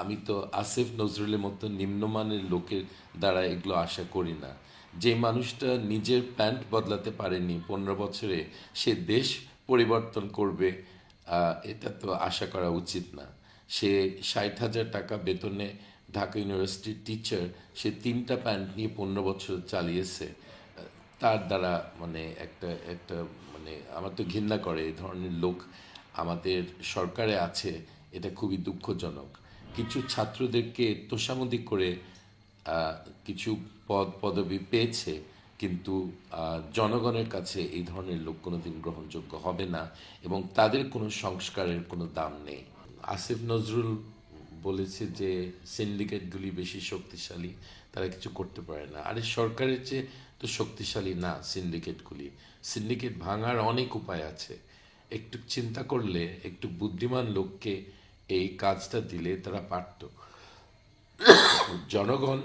আমি তো আসিফ নজরুলের মতো নিম্নমানের লোকের দ্বারা এগুলো আশা করি না। যে মানুষটা নিজের প্যান্ট বদলাতে পারেনি পনেরো বছরে, সে দেশ পরিবর্তন করবে এটা তো আশা করা উচিত না। সে ষাট হাজার টাকা বেতনে ঢাকা ইউনিভার্সিটির টিচার সে তিনটা প্যান্ট নিয়ে পনেরো বছর চালিয়েছে। তার দ্বারা মানে একটা একটা মানে আমার তো ঘৃণা করে, এই ধরনের লোক আমাদের সরকারে আছে, এটা খুবই দুঃখজনক। কিছু ছাত্রদেরকে তোষামদি করে কিছু পদ, পদবি পেয়েছে, কিন্তু জনগণের কাছে এই ধরনের লোক কোনোদিন গ্রহণযোগ্য হবে না এবং তাদের কোনো সংস্কারের কোনো দাম নেই। আসিফ নজরুল বলেছে যে, সিন্ডিকেটগুলি বেশি শক্তিশালী, তারা কিছু করতে পারে না। আরে সরকারের চেয়ে তো শক্তিশালী না সিন্ডিকেটগুলি। সিন্ডিকেট ভাঙার অনেক উপায় আছে। একটু চিন্তা করলে, একটু বুদ্ধিমান লোককে এই কাজটা দিলে তারা পারত। জনগণ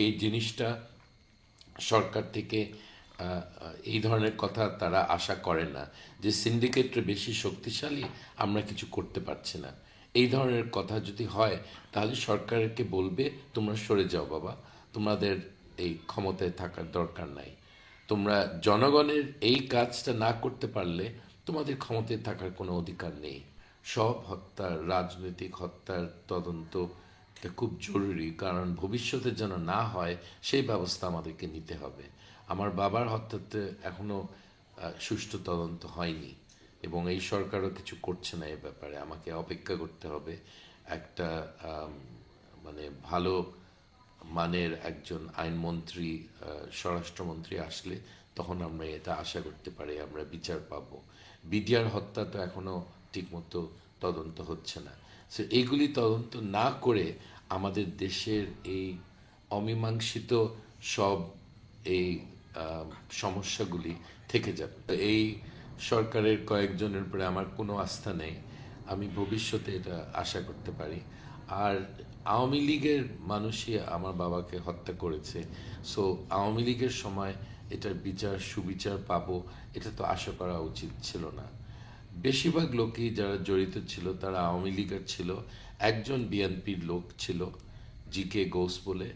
এই জিনিসটা সরকার থেকে এই ধরনের কথা তারা আশা করে না যে সিন্ডিকেটটা বেশি শক্তিশালী, আমরা কিছু করতে পারছি না। এই ধরনের কথা যদি হয়, তাহলে সরকারকে বলবে, তোমরা সরে যাও বাবা, তোমাদের এই ক্ষমতায় থাকার দরকার নাই। তোমরা জনগণের এই কাজটা না করতে পারলে, তোমাদের ক্ষমতায় থাকার কোনো অধিকার নেই। সব হত্যার, রাজনৈতিক হত্যার তদন্ত খুব জরুরি, কারণ ভবিষ্যতে যেন না হয়, সেই ব্যবস্থা আমাদেরকে নিতে হবে। আমার বাবার হত্যাতে এখনও সুষ্ঠু তদন্ত হয়নি এবং এই সরকারও কিছু করছে না এ ব্যাপারে। আমাকে অপেক্ষা করতে হবে। একটা মানে ভালো মানের একজন আইনমন্ত্রী স্বরাষ্ট্রমন্ত্রী আসলে তখন আমরা এটা আশা করতে পারি, আমরা বিচার পাবো। বিডিআর হত্যা তো এখনও ঠিকমতো তদন্ত হচ্ছে না। সো এইগুলি তদন্ত না করে আমাদের দেশের এই অমীমাংসিত সব এই সমস্যাগুলি থেকে যাবে। এই সরকারের কয়েকজনের উপরে আমার কোনো আস্থা নেই। আমি ভবিষ্যতে এটা আশা করতে পারি। আর আওয়ামী লীগের মানুষই আমার বাবাকে হত্যা করেছে। সো আওয়ামী লীগের সময় এটার বিচার, সুবিচার পাবো, এটা তো আশা করা উচিত ছিল না। বেশিরভাগ লোকই যারা জড়িত ছিল, তারা আওয়ামী লীগের ছিল। একজন বিএনপির লোক ছিল জি কে ঘোষ বলে।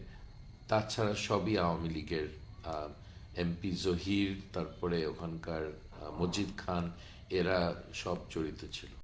তাছাড়া সবই আওয়ামী লীগের এমপি জহির, তারপরে ওখানকার মজিদ খান, এরা সব জড়িত ছিল।